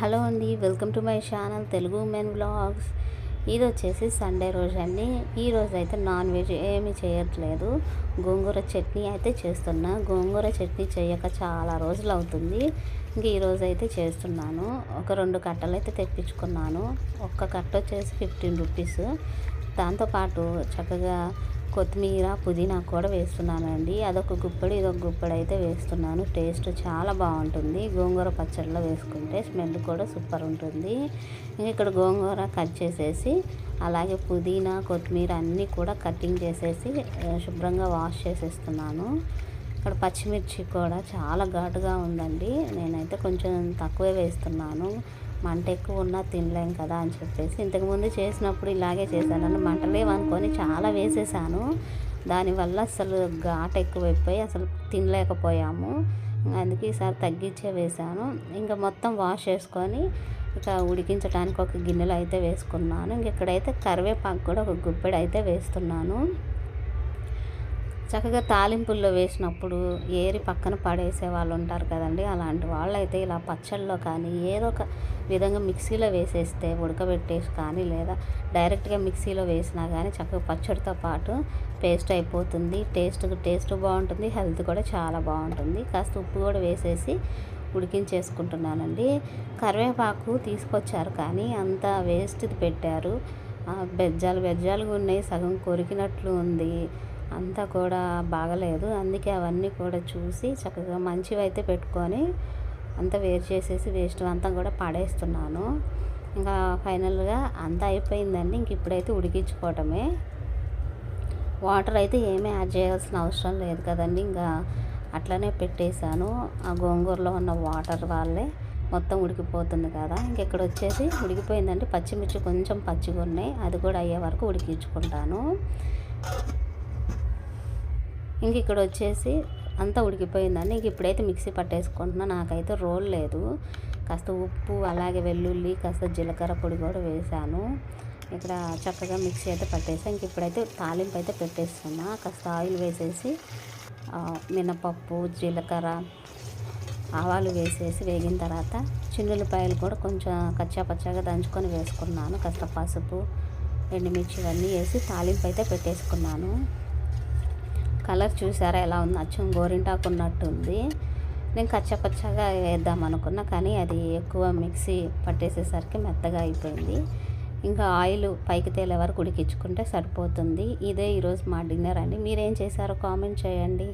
Hello అండి welcome to my channel Telugu men blogs ఇది వచ్చేసి సండే రోజు అండి ఈ అయితే నాన్ వెజ్ ఏమీ చేయట్లేదు. గోంగూర చట్నీ అయితే చేస్తున్నా. గోంగూర చట్నీ చేయక చాలా రోజులు అవుతుంది. ఇంక ఈరోజు అయితే చేస్తున్నాను. ఒక రెండు కట్టలు అయితే తెప్పించుకున్నాను. ఒక్క కట్ట వచ్చేసి ఫిఫ్టీన్ రూపీస్. దాంతోపాటు చక్కగా కొత్తిమీర పుదీనా కూడా వేస్తున్నానండి. అదొక గుప్పడి ఇదొక గుప్పడి అయితే వేస్తున్నాను. టేస్ట్ చాలా బాగుంటుంది. గోంగూర పచ్చడిలో వేసుకుంటే స్మెల్ కూడా సూపర్ ఉంటుంది. ఇక్కడ గోంగూర కట్ చేసేసి అలాగే పుదీనా కొత్తిమీర అన్నీ కూడా కటింగ్ చేసేసి శుభ్రంగా వాష్ చేసేస్తున్నాను. ఇక్కడ పచ్చిమిర్చి కూడా చాలా ఘాటుగా ఉందండి. నేనైతే కొంచెం తక్కువే వేస్తున్నాను. మంట ఎక్కువ ఉన్నా తినలేం కదా అని చెప్పేసి ఇంతకుముందు చేసినప్పుడు ఇలాగే చేశాను అని లేవనుకొని చాలా వేసేసాను. దానివల్ల అసలు ఘాట్ ఎక్కువైపోయి అసలు తినలేకపోయాము. అందుకే ఈసారి తగ్గించే వేసాను ఇంకా మొత్తం వాష్ చేసుకొని ఇక ఉడికించడానికి ఒక గిన్నెలో అయితే వేసుకున్నాను. ఇంక ఇక్కడైతే కరివేపాకు కూడా ఒక గుప్పెడు అయితే వేస్తున్నాను. చక్కగా తాలింపుల్లో వేసినప్పుడు ఏరి పక్కన పడేసే వాళ్ళు ఉంటారు కదండి. అలాంటి వాళ్ళైతే ఇలా పచ్చళ్ళలో కానీ ఏదో ఒక విధంగా మిక్సీలో వేసేస్తే ఉడకబెట్టేసి కానీ లేదా డైరెక్ట్గా మిక్సీలో వేసినా కానీ చక్కగా పచ్చడితో పాటు పేస్ట్ అయిపోతుంది. టేస్ట్ టేస్ట్ బాగుంటుంది హెల్త్ కూడా చాలా బాగుంటుంది. కాస్త ఉప్పు కూడా వేసేసి ఉడికించేసుకుంటున్నానండి. కరివేపాకు తీసుకొచ్చారు కానీ అంత వేస్ట్ది పెట్టారు. బెజ్జాలు బెజ్జాలుగా ఉన్నాయి సగం కొరికినట్లు ఉంది. అంతా కూడా బాగలేదు. అందుకే అవన్నీ కూడా చూసి చక్కగా మంచివి అయితే పెట్టుకొని అంతా వేరు చేసేసి వేస్ట్ అంతా కూడా పడేస్తున్నాను. ఇంకా ఫైనల్గా అంతా అయిపోయిందండి. ఇంక ఇప్పుడైతే ఉడికించుకోవటమే. వాటర్ అయితే ఏమీ యాడ్ చేయాల్సిన అవసరం లేదు కదండి. ఇంకా అట్లనే పెట్టేశాను. ఆ గోంగూరలో ఉన్న వాటర్ వాళ్ళే మొత్తం ఉడికిపోతుంది కదా. ఇంక ఇక్కడ వచ్చేసి ఉడికిపోయిందండి. పచ్చిమిర్చి కొంచెం పచ్చిగా ఉన్నాయి అది కూడా అయ్యే వరకు ఉడికించుకుంటాను. ఇంక ఇక్కడ వచ్చేసి అంతా ఉడికిపోయిందండి. ఇంక ఇప్పుడైతే మిక్సీ పట్టేసుకుంటున్నా. నాకైతే రోల్ లేదు. కాస్త ఉప్పు అలాగే వెల్లుల్లి కాస్త జీలకర్ర పొడి కూడా వేసాను. ఇక్కడ చక్కగా మిక్సీ అయితే పట్టేసాను ఇంక ఇప్పుడైతే తాలింపు అయితే పెట్టేస్తున్నా. కాస్త ఆయిల్ వేసేసి మినపప్పు జీలకర్ర ఆవాలు వేసేసి వేగిన తర్వాత చిన్నులపాయలు కూడా కొంచెం కచ్చా పచ్చాగా దంచుకొని వేసుకున్నాను. కాస్త పసుపు ఎండుమిర్చి ఇవన్నీ వేసి తాలింపు అయితే పెట్టేసుకున్నాను. కలర్ చూసారా? ఎలా ఉంది అచ్చం గోరింటాకు ఉన్నట్టుంది నేను కచ్చపచ్చగా వేద్దాం అనుకున్నా కానీ అది ఎక్కువ మిక్సీ పట్టేసేసరికి మెత్తగా అయిపోయింది. ఇంకా ఆయిల్ పైకి తేలే వరకు ఉడికించుకుంటే సరిపోతుంది. ఇదే ఈరోజు మా డిన్నర్ అండి. మీరేం చేశారో కామెంట్ చేయండి.